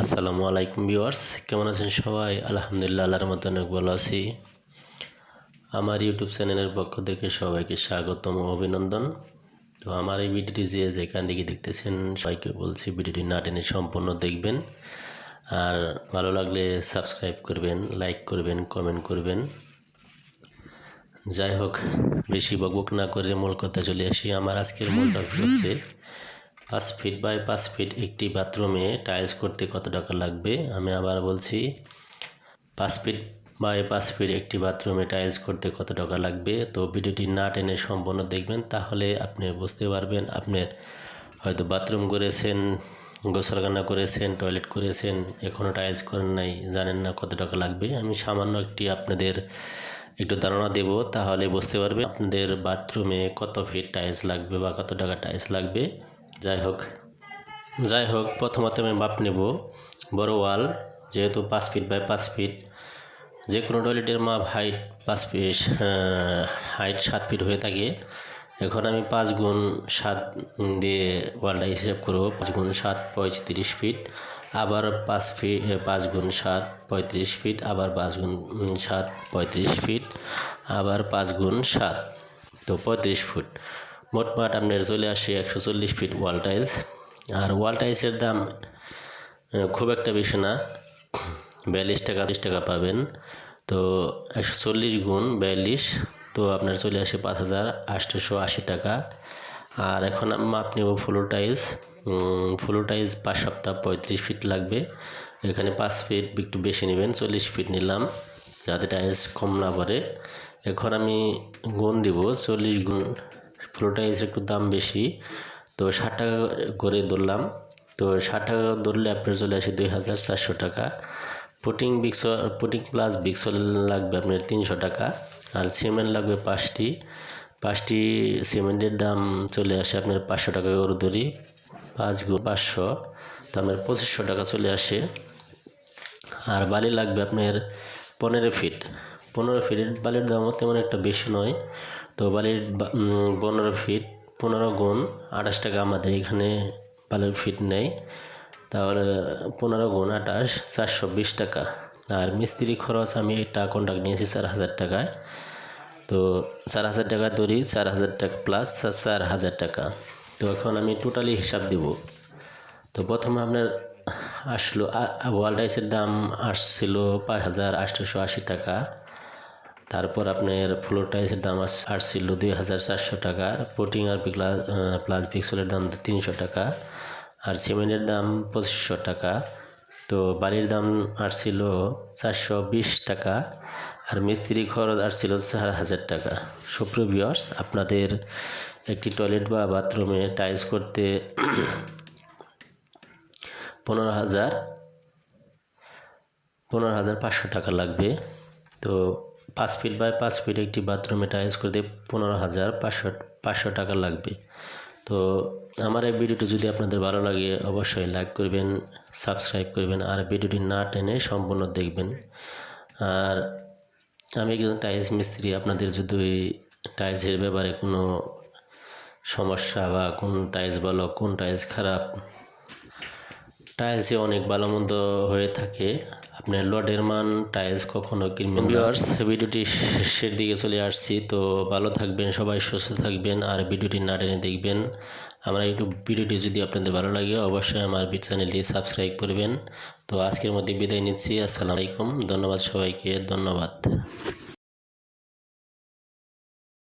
আসসালামু আলাইকুম ভিউয়ার্স, কেমন আছেন সবাই? আলহামদুলিল্লাহ, আল্লাহর মতো অনেক ভালো আছি। আমার ইউটিউব চ্যানেলের পক্ষ থেকে সবাইকে স্বাগতম অভিনন্দন। তো আমার এই ভিডিওটি যে যেখান থেকে দেখতেছেন, সবাইকে বলছি ভিডিওটি না টেনে সম্পূর্ণ দেখবেন। আর ভালো লাগলে সাবস্ক্রাইব করবেন, লাইক করবেন, কমেন্ট করবেন। যাই হোক, বেশি বকবক না করে মূল কথা চলে আসি। আমার আজকের মূল টপিক হচ্ছে পাঁচ ফিট বাই পাঁচ ফিট একটি বাথরুমে টাইলস করতে কত টাকা লাগবে? আমি আবার বলছি, পাঁচ ফিট বাই পাঁচ ফিট একটি বাথরুমে টাইলস করতে কত টাকা লাগবে? তো ভিডিওটি না টেনে সম্পূর্ণ দেখবেন, তাহলে আপনি বুঝতে পারবেন আপনার হয়তো বাথরুম করেছেন, গোসলখানা করেছেন টয়লেট করেছেন এখনও টাইলস করেন নাই, জানেন না কত টাকা লাগবে। আমি সামান্য একটি আপনাদের একটু ধারণা দেব, তাহলে বুঝতে পারবে আপনাদের বাথরুমে কত ফিট টাইলস লাগবে বা কত টাকা টাইলস লাগবে। যাই হোক যাই হোক, প্রথমত আমি মাপ নেব। বড় ওয়াল, যেহেতু পাঁচ ফিট বাই পাঁচ ফিট যে কোনো টয়লেটের মাপ হাইট পাঁচ ফিট হাইট সাত ফিট হয়ে থাকে। এখন আমি পাঁচ গুণ সাত দিয়ে ওয়ালটা হিসাব করব, পাঁচ গুণ সাত পঁয়ত্রিশ ফিট, আবার পাঁচ ফিট পাঁচ গুণ সাত পঁয়ত্রিশ ফিট, আবার পাঁচ গুণ সাত পঁয়ত্রিশ ফিট, আবার পাঁচ গুণ সাত, তো পঁয়ত্রিশ ফুট। মোটমাট আপনার চলে আসে একশো চল্লিশ ফিট ওয়াল টাইলস। আর ওয়াল টাইলসের দাম খুব একটা বেশি না। বিয়াল্লিশ টাকা, তিরিশ টাকা পাবেন। তো একশো চল্লিশ গুণ বিয়াল্লিশ, তো আপনার চলে আসে পাঁচ হাজার আটশোশো আশি টাকা। আর এখন মাপ নেব ফ্লোর টাইলস। ফ্লোর টাইলস পাঁচ সপ্তাহ পঁয়ত্রিশ ফিট লাগবে। এখানে পাঁচ ফিট একটু বেশি নেবেন, চল্লিশ ফিট নিলাম, যাতে টাইলস কম না পড়ে। এখন আমি গুণ দিব, চল্লিশ গুণ ফ্লোর টাইলস একটু দাম বেশি। তো ষাট টাকা করে ধরলাম। তো ষাট টাকা ধরলে আপনার চলে আসে দুই হাজার চারশো টাকা। পুটিং বিক্স পুটিং প্লাস বিক্সল লাগবে আপনার তিনশো টাকা। আর সিমেন্ট লাগবে পাঁচটি। পাঁচটি সিমেন্টের দাম চলে আসে আপনার পাঁচশো টাকা করে ধরি। পাঁচ গু পাঁচশো। তো আপনার পঁচিশশো টাকা চলে আসে। আর বালি লাগবে আপনার পনেরো ফিট পনেরো ফিটের বালির দামও তেমন একটা বেশি নয়। তো বালির পনেরো ফিট পনেরো গুণ আঠাশ টাকা আমাদের এখানে বালির ফিট নেই তাহলে পনেরো গুণ আঠাশ, চারশো বিশ টাকা। আর মিস্ত্রি খরচ আমি একটা কন্ট্যাক্ট নিয়েছি চার হাজার টাকায়। তো চার হাজার টাকা ধরি চার হাজার টাকা প্লাস চার হাজার টাকা। তো এখন আমি টোটালি হিসাব দিব। তো প্রথমে আপনার আসলো ওয়াল টাইসের দাম আসছিল পাঁচ হাজার আটশোশো আশি টাকা। তারপর আপনার ফ্লোর টাইলসের দাম আসছিল দুই হাজার চারশো টাকা পোটিং আর প্লাস প্লাস পিক্সেলের দাম তিনশো টাকা, আর সিমেন্টের দাম পঁচিশশো টাকা। তো বালির দাম আসছিল চারশো বিশ টাকা, আর মিস্ত্রি খরচ আসছিল চার হাজার টাকা। সুপ্রিয় ভিওয়ার্স আপনাদের একটি টয়লেট বা বাথরুমে টাইলস করতে পনেরো হাজার পনেরো হাজার পাঁচশো টাকা লাগবে। তো পাঁচ ফিট বাই পাঁচ ফিট একটি বাথরুমে টাইলস করতে পনেরো হাজার পাঁচশো পাঁচশো টাকা লাগবে। তো আমার এই ভিডিওটি যদি আপনাদের ভালো লাগে, অবশ্যই লাইক করবেন, সাবস্ক্রাইব করবেন, আর ভিডিওটি না টেনে সম্পূর্ণ দেখবেন। আর আমি একজন টাইলস মিস্ত্রি, আপনাদের যদি টাইলসের ব্যাপারে কোনো সমস্যা বা কোন টাইলস ভালো, কোন টাইলস খারাপ টাইলসে অনেক ভালো মন্দ হয়ে থাকে। আপনার লডের মান টাইলস কখনো কিনবেন ভিউয়ার্স ভিডিওটি শেষের দিকে চলে আসছি তো ভালো থাকবেন সবাই সুস্থ থাকবেন আর ভিডিওটি না টেনে দেখবেন। আমার একটু ভিডিওটি যদি আপনাদের ভালো লাগে অবশ্যই আমার চ্যানেলটি সাবস্ক্রাইব করবেন। তো আজকের মধ্যে বিদায় নিচ্ছি আসসালামু আলাইকুম ধন্যবাদ সবাইকে ধন্যবাদ।